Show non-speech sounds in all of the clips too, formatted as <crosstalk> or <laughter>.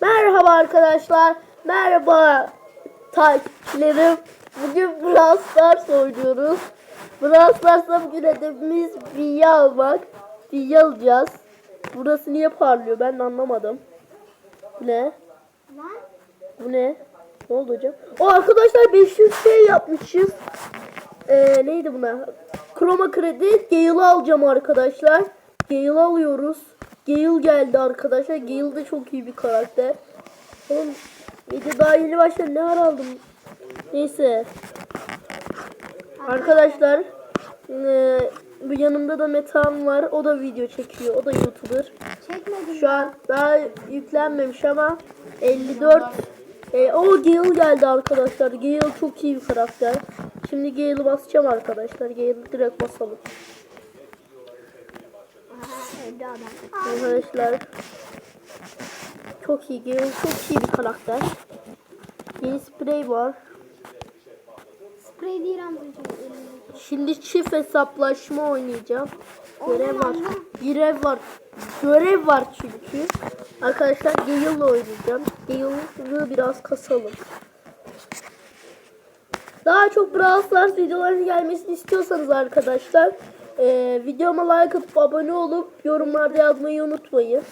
Merhaba arkadaşlar. Merhaba takipçilerim. Bugün Brawl Stars oynuyoruz. Brawl Stars'ta bugün hedefimiz bilye almak. Bilye alacağız. Burası niye parlıyor ben anlamadım. Bu ne? Bu ne? Ne oldu hocam? O arkadaşlar 500 şey yapmışız. Ee, neydi buna? Kroma kredi. Gale'ı alacağım arkadaşlar. Gale'ı alıyoruz. Gale geldi arkadaşlar. Gale de çok iyi bir karakter. Oğlum video daha yeni başladı. Ne ara aldım? Neyse. Arkadaşlar ee, bu yanımda da Metan var. O da video çekiyor. O da YouTuber. Çekmedim. Şu an daha yüklenmemiş ama 54 e, o Gale geldi arkadaşlar. Gale çok iyi bir karakter. Şimdi Gale'ı basacağım arkadaşlar. Gale'ı direkt basalım. Aha, öldü adam. Arkadaşlar çok iyi. Gale çok iyi bir karakter. Yeni sprey var. Sprey değil. Şimdi çift hesaplaşma oynayacağım. Görev var. Görev var. Görev var çünkü. Arkadaşlar Gale'la oynayacağım. Gale'ı biraz kasalım. Daha çok Brawl Stars videolarının gelmesini istiyorsanız arkadaşlar eee videoma like atıp abone olup yorumlarda yazmayı unutmayın.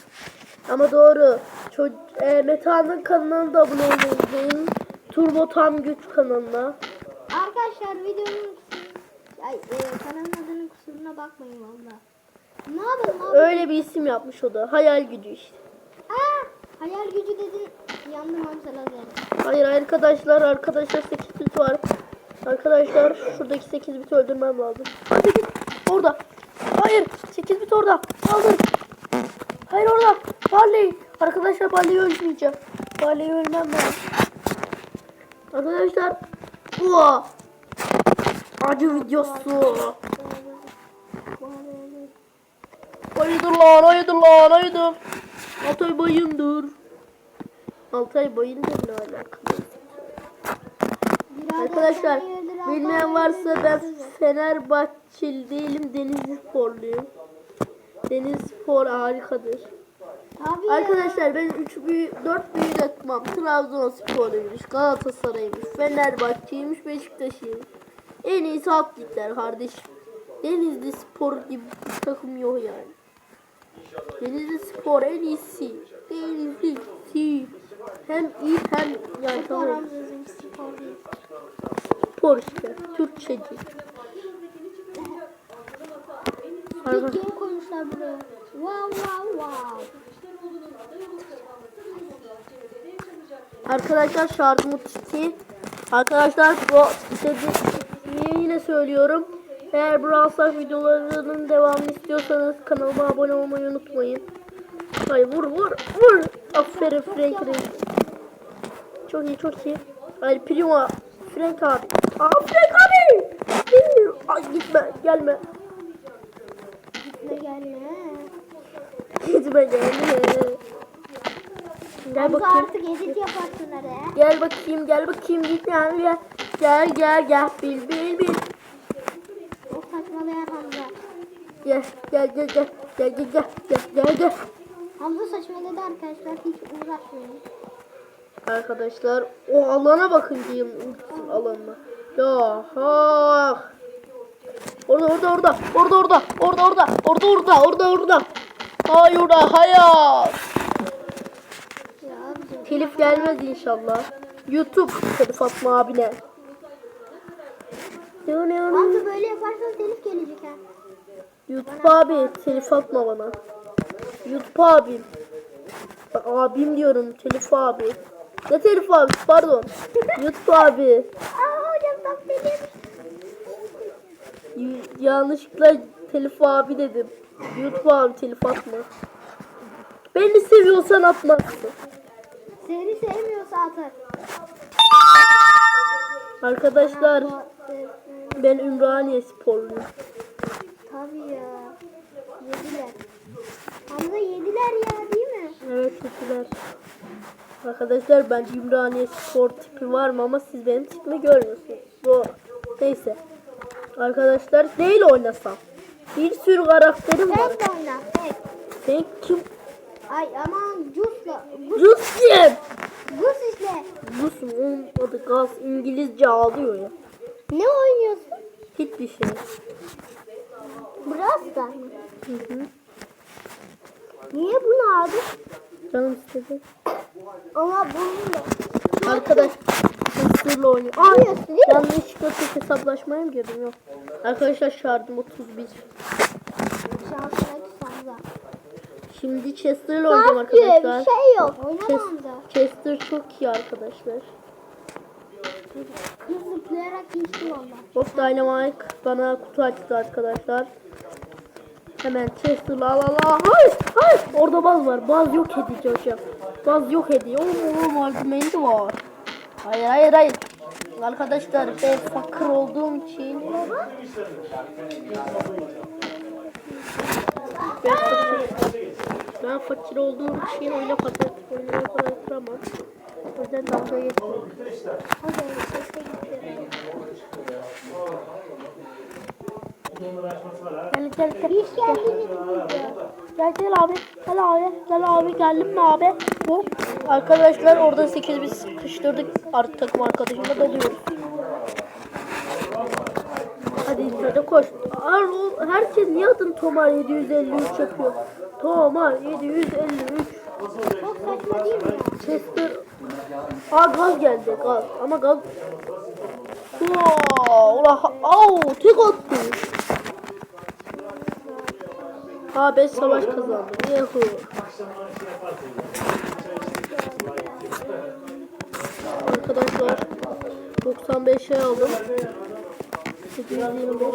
Ama doğru. Ço- eee Meta'nın kanalına da abone olmayı Turbo Tam Güç kanalına. Arkadaşlar videonun Ay, e, kanalın adının kusuruna bakmayın valla. Ne yapalım abi? Öyle bir isim yapmış o da. Hayal gücü işte. Aa, hayal gücü dedin. Yandım hamza lazer. Hayır arkadaşlar arkadaşlar 8 bit var. Arkadaşlar şuradaki 8 bit öldürmem lazım. 8 orada. Hayır 8 bit orada. Saldır. Hayır orada. Barley. Arkadaşlar Barley'i öldürmeyeceğim. Barley'i ölmem lazım. Arkadaşlar. Uaa. Acı videosu. Hayırdır lan hayırdır lan hayırdır. Altay bayındır. Altay bayındır ne alakalı? Arkadaşlar bilmeyen varsa ben. Fenerbahçeli değilim Denizli sporluyum. Denizli spor harikadır. Ya. Arkadaşlar ben 3 büyü 4 büyü de atmam. Trabzonspor'uymuş, Galatasaray'mış, Fenerbahçe'ymiş, Beşiktaş'ıymış. En iyisi alt ligler kardeşim. Denizli Spor gibi bir takım yok yani. Denizli Spor en iyisi. Denizli. Hem iyi hem yani Spor değil. Spor işte. Türkçeci. Bir game koymuşlar buraya. Wow wow wow. Arkadaşlar şarjım 32. Arkadaşlar bu dediğimi yine söylüyorum. Eğer Brawl Stars videolarının devamını istiyorsanız kanalıma abone olmayı unutmayın. Hayır vur vur vur. Aferin Frank Reis. Çok iyi çok iyi. Hayır Primo. Frank abi. Aa Frank abi. Ay gitme gelme. Ne gelme. Gitme gelme. Gel Hamza bakayım. artık edit yaparsın hadi. Gel bakayım gel bakayım git yani gel. Gel gel gel bil bil bil. O saçmalayan Hamza. Gel gel gel gel gel gel gel gel gel arkadaşlar. Hiç uğraşmayın. Arkadaşlar o alana bakın diyeyim ultisinin alanına. Ya ha. Orada orada orada orada orada orada orada orada orada orada orada. Hayır orada hayır. Ya abicim. Telif gelmez inşallah. YouTube Telif Fatma abine. Ne ne ne? Hamza böyle yaparsan telif gelecek ha. YouTube abi telif atma bana. YouTube abim. Bak abim diyorum telif abi. Ne telif abi pardon. <laughs> YouTube abi. Aa hocam telif. Y- yanlışlıkla telif abi dedim. YouTube abi telif atma. Beni seviyorsan atmazsın. Seni sevmiyorsa atar. Arkadaşlar ben Ümraniye sporluyum. Tabii ya. Yediler. Hamza yediler ya? Evet teşekkürler. Arkadaşlar bence Ümraniye spor tipi var mı ama siz benim tipimi görmüyorsunuz. Doğru. Neyse. Arkadaşlar neyle oynasam? Bir sürü karakterim var. Tek de oyna. Tek. Sen kim? Ay aman Jus'la. Gus, Rusya. Gus işte. Rus mu? Onun adı gaz. İngilizce ağlıyor ya. Ne oynuyorsun? Hiçbir şey. Brawl Stars mı? Hı hı. Niye bunu aldın? Canım istedi. Ama bunu da. Arkadaş Hırsızla oynuyor. Aa, yanlışlıkla tek hesaplaşmaya mı girdim? Yok. Arkadaşlar şardım 31. Şansına tutanza. Şimdi Chester'la oynayacağım Saf diye arkadaşlar. bir şey yok. Oynamamıza. Chester çok iyi arkadaşlar. Kız zıplayarak geçti valla. Of Dynamite bana kutu açtı arkadaşlar. Hemen Chester'la al al al. Hayır hayır. Orada baz var. Baz yok edici hocam. Baz yok ediyor. Oo malzemesi var. Hayır hayır hayır. Arkadaşlar ben fakir olduğum için ben fakir, ben fakir olduğum için öyle patat oynamaya para yatıramam. O yüzden dalga geçmiyorum. Hadi. Gel gel gel. Geldiniz mi? Gel gel abi. Gel abi. Gel abi. Geldim mi abi? Bu. Arkadaşlar orada 8 biz sıkıştırdık. Artık takım arkadaşımla dalıyoruz. Hadi şöyle koş. O- herkes niye adını Tomar 753 yapıyor? Tomar 753. Çok saçma değil mi? Chester. Aa gaz geldi gaz. Ama gaz. Wow, ula, au, tek attı. Ha ben savaş kazandım. Yuhu. Arkadaşlar 95'e aldım. 725.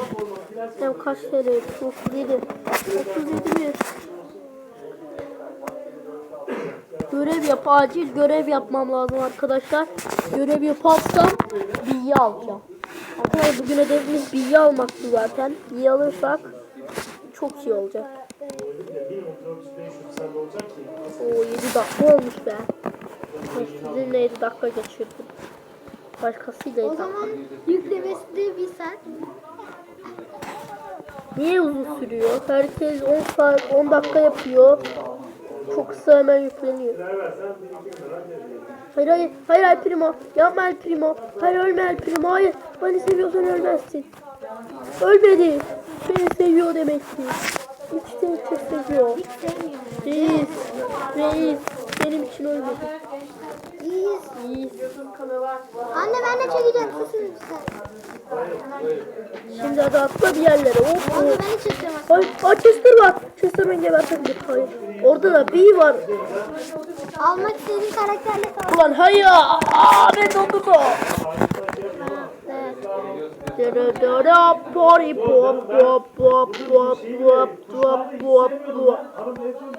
Hem kaç TL? 37. 37 bir. Görev yap. Acil görev yapmam lazım arkadaşlar. Görev yaparsam bilgi alacağım. Arkadaşlar bugün hedefimiz bilgi almaktı zaten. Bilgi alırsak çok iyi olacak. O 7 dakika olmuş be. Sizinle 7 dakika geçirdim. Başkasıyla 7 O dakika. zaman yüklemesi de bir saat. Niye uzun sürüyor? Herkes 10 saat 10 dakika yapıyor. Çok kısa hemen yükleniyor. Hayır hayır hayır El Primo. Yapma El Primo. Hayır ölme El Primo. Hayır. Beni seviyorsan ölmezsin. Ölmedi. Beni seviyor demek ki. İşte çok seviyor. Reis. Reis. Benim için ölmedi. İyiyiz. Reis. Anne ben de çekeceğim. Susun lütfen. Şimdi hadi atla bir yerlere. Hop Anne ben de çekeceğim. Ay, ay Chester var. Chester beni gebertebilir. Hayır. Orada da B var. Almak istediğin karakterle savaş. Ulan hayır. Aa ben dondum o.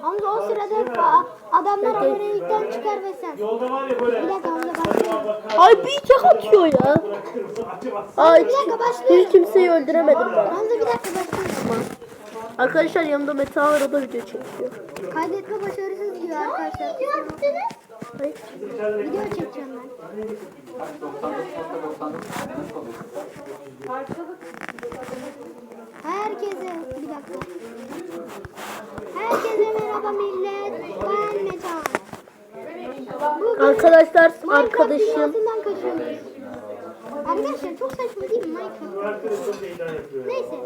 Hamza o sırada fa- adamlar abonelikten çıkar ve sen. Yolda var ya Bir böyle. dakika Hamza başlıyorum. Ay bir tek atıyor ya. Ay Bir dakika başlıyorum. hiç kimseyi öldüremedim ben. Hamza bir dakika başlıyorum. Arkadaşlar yanımda Meta var o da video çekiyor. Kaydetme başarısız diyor arkadaşlar. Video çekeceğim ben. Herkese bir dakika. Herkese merhaba millet. Ben Metehan. Bugün Arkadaşlar Minecraft arkadaşım dünyasından kaçıyoruz. Arkadaşlar çok saçma değil mi Minecraft? Neyse.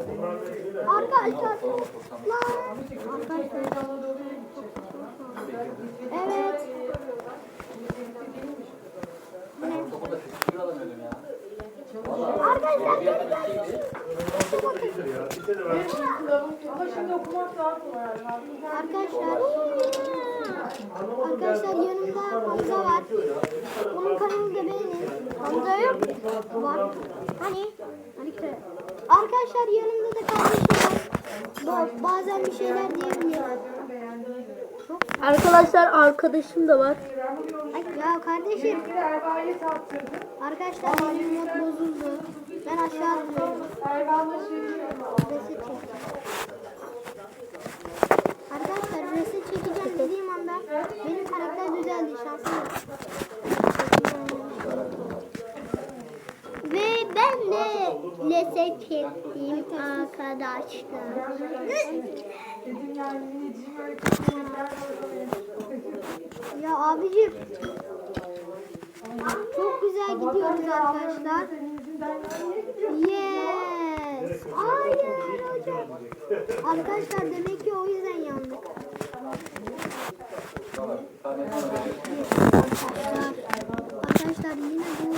Arkadaşlar. Lan. Arkadaşlar. Evet. Ne? Arkadaşlar. Arkadaşlar. Yanımda Hamza var. Onun kanalında benim. Hamza yok. Var. Hani? Hani işte. Arkadaşlar yanımda da kardeşim var. Ba- bazen bir şeyler diyebiliyor. Arkadaşlar arkadaşım da var. Ay ya kardeşim. Arkadaşlar benim mod bozuldu. Ben aşağı atlıyorum. Arkadaşlar reset çekeceğim dediğim anda benim karakter düzeldi şansım. Ve ben de reset çektim arkadaşlar. Ya abicim. Çok güzel gidiyoruz arkadaşlar. Yes. Hayır hocam. Arkadaşlar demek ki o yüzden yandık. Arkadaşlar yine bu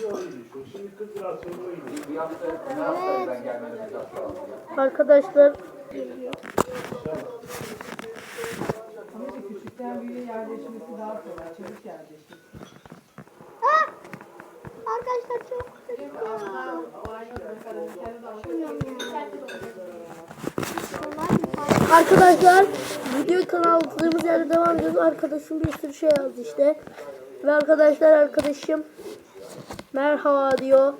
Şimdi sonra. Evet. Arkadaşlar Ama işte küçükten büyüğe yerleşmesi daha kolay. Çabuk yerleşir. Ah! Arkadaşlar çok kötü. Arkadaşlar video kanaldığımız yerde devam ediyoruz. Arkadaşım bir sürü şey yazdı işte. Ve arkadaşlar arkadaşım merhaba diyor.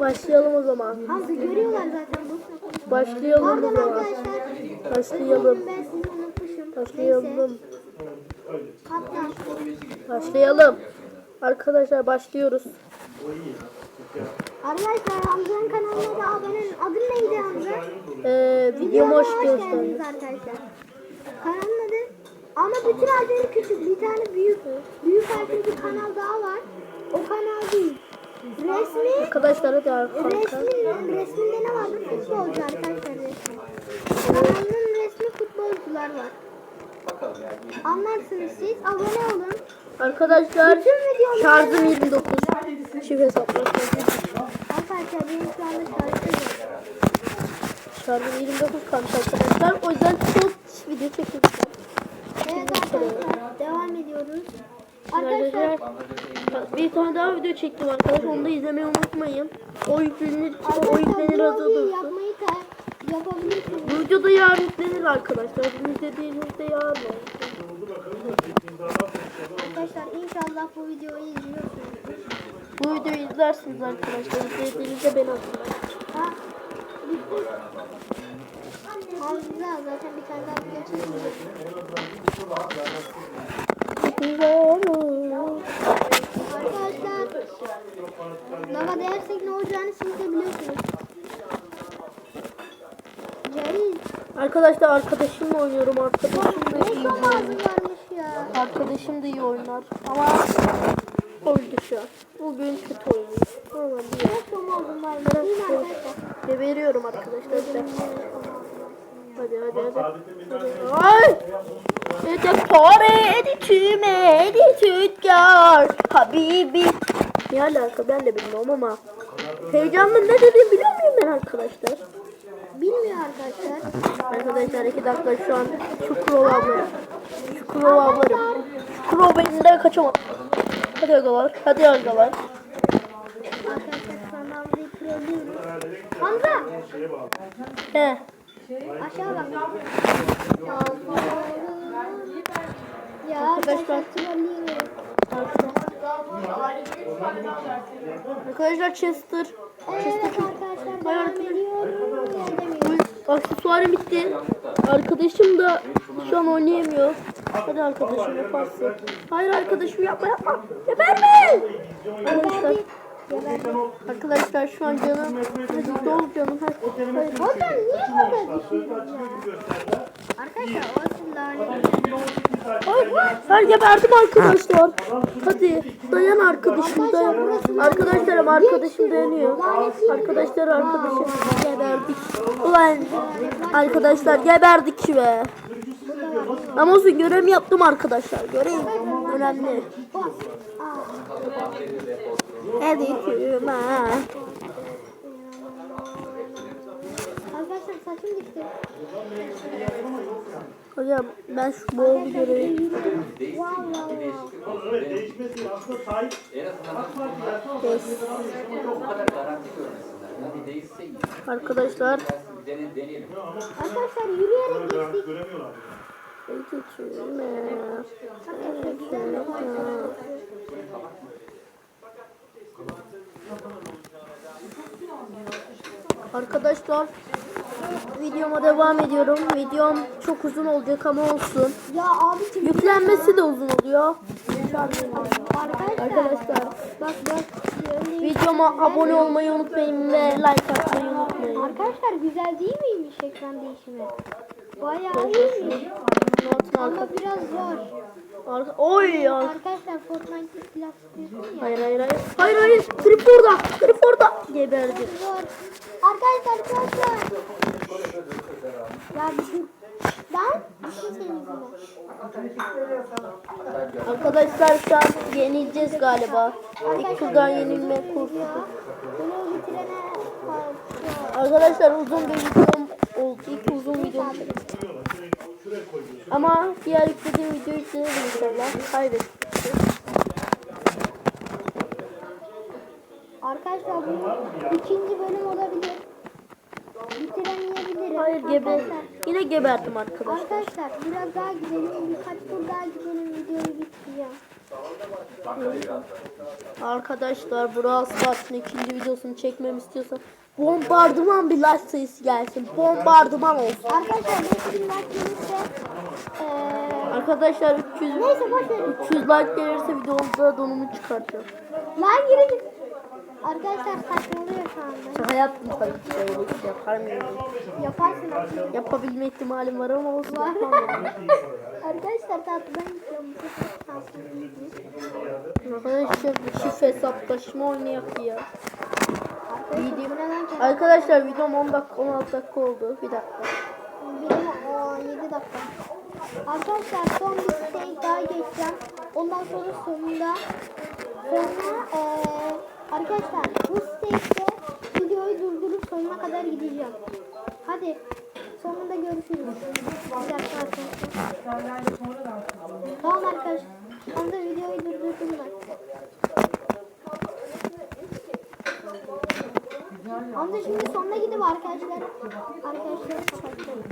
Başlayalım o zaman. Hamza görüyorlar zaten bu. Başlayalım o Pardon zaman. arkadaşlar. Başlayalım. Ben sizi unutmuşum. Neyse. Başlayalım. Hatta Başlayalım. Arkadaşlar başlıyoruz. arkadaşlar Hamza'nın kanalına da abone Adı neydi Hamza? Ee, videoma hoş geldiniz. arkadaşlar. Kanalın adı ama bütün harfleri küçük. Bir tane büyük büyük harfli bir kanal daha var. O kanal değil. Resmi Arkadaşlar hadi arkadaşlar. Resmin, resminde ne vardı? Futbolcu arkadaşlar resmi. Kanalının resmi futbolcular var. Anlarsınız siz. Abone olun. Arkadaşlar şarjım 29. Şifre hesaplaşmak. Arkadaşlar benim şu anda şarjım yok. Şarjım 29 kalmış arkadaşlar. O yüzden çok video çekiyorum. Evet arkadaşlar devam ediyoruz. Arkadaşlar bir tane daha video çektim arkadaşlar. Onu da izlemeyi unutmayın. O yüklenir, o yüklenir hazır. Bu video da yarın yüklenir arkadaşlar. Sizin izlediğinizde yarın. Arkadaşlar inşallah bu videoyu izliyorsunuz. Bu videoyu izlersiniz arkadaşlar. İzlediğinizde beni atın. Ha bitti. Zaten bir tane daha video çekeceğiz. Arkadaşlar lava değersek ne olacağını siz de biliyorsunuz. Celil. Arkadaşlar arkadaşımla oynuyorum. Arkadaşım da iyi. ya. Arkadaşım da iyi oynar. Ama öldü şu an. Bugün kötü oynuyor. Mi arkadaşlar? Geberiyorum arkadaşlar. Hadi hadi hadi. hadi. Ay! Editore, editüme, editütkar, Habibi. Ne alaka ben de bilmiyorum ama. Heyecanla ne dediğimi biliyor muyum ben arkadaşlar? Bilmiyor arkadaşlar. Arkadaşlar iki dakika şu an Çukurova avlarım. Çukurova avlarım. Çukurova elinden kaçamam. Hadi agalar, hadi agalar. Arkadaşlar şu anda Hamza'yı trollüyoruz. Hamza! He. Aşağı bak. Arkadaşlar. arkadaşlar. Arkadaşlar Chester. Evet arkadaşlar. Aksesuarım bitti. Arkadaşım da şu an oynayamıyor. Hadi arkadaşım yaparsın. Hayır arkadaşım yapma yapma. Geberme. Arkadaşlar, Geberdi. arkadaşlar şu an canım. Dol canım. Hadi. Hayır. Hocam niye burada düşüyorsun ya? Arkadaşlar o hayır geberdim arkadaşlar. Hadi dayan arkadaşım dayan. Arkadaşlarım arkadaşım dayanıyor. Arkadaşlar arkadaşım geberdik. Ulan arkadaşlar geberdik be. Ama olsun görevimi yaptım arkadaşlar. Görev önemli. Hadi kürüme. Saçım gitti. Hocam ben şu bir görevi. Evet değişmesi aslında sahip. Yes. Arkadaşlar. Arkadaşlar yürüyerek geçtik. Göremiyorlar. Kürüme. Arkadaşlar videoma devam ediyorum. Videom çok uzun olacak ama olsun. Ya abi Yüklenmesi de uzun oluyor. Arkadaşlar. Arkadaşlar Bak bak. Videoma abone olmayı unutmayın ve like atmayı unutmayın. Arkadaşlar güzel değil miymiş ekran değişimi? Bayağı iyi. Altın Ama biraz zor. arka. Oy ya. Arkadaşlar Fortnite'de silah sıkıyorsun ya. Hayır hayır hayır. Hayır hayır. Grip orada. Grip orada. Geberdi. Zor. Arkadaşlar zor. Ya bir. Ben bir şey yüzünden. Arkadaşlar şu an yenileceğiz galiba. İlk turdan yenilme kursu. Arkadaşlar uzun bir videom oldu. İlk uzun videom. Ama diğer yüklediğim videoyu izlerim inşallah. Kaybettim. Arkadaşlar bu ikinci bölüm olabilir. Bitiremeyebilirim. Hayır gebe. Arkadaşlar, Yine geberdim arkadaşlar. Arkadaşlar biraz daha gidelim. Birkaç tur daha gidelim. Videoyu bitireceğim. Arkadaşlar Brawl Stars'ın ikinci videosunu çekmemi istiyorsan bombardıman bir like sayısı gelsin. Bombardıman olsun. Arkadaşlar 5000 like gelirse eee Arkadaşlar 300 neyse boş verin. 300 like gelirse videomda donumu çıkartacağım. Lan geri git. Arkadaşlar saçmalıyor şu anda. Şaka yaptım tabii ki. Öyle bir şey yapar mıyım? Yaparsın aslında. Yapabilme ihtimalim var ama olsun. Var. yapamam. <laughs> Arkadaşlar tatlıdan gidiyorum. Bu sefer şanslı değilim. Arkadaşlar bir çift hesaplaşma oynayak ya. Arkadaşlar Arkadaşlar videom 10 dakika 16 dakika oldu. Bir dakika. Benim o 7 dakika. Arkadaşlar son bir şey daha geçeceğim. Ondan sonra sonunda sonra Arkadaşlar bu stekte videoyu durdurup sonuna kadar gideceğim. Hadi sonunda görüşürüz. Bir dakika arkadaşlar. Tamam arkadaşlar. Ben videoyu durdurdum ben. Amca şimdi sonuna gidip arkadaşlar arkadaşlar kapatacağım.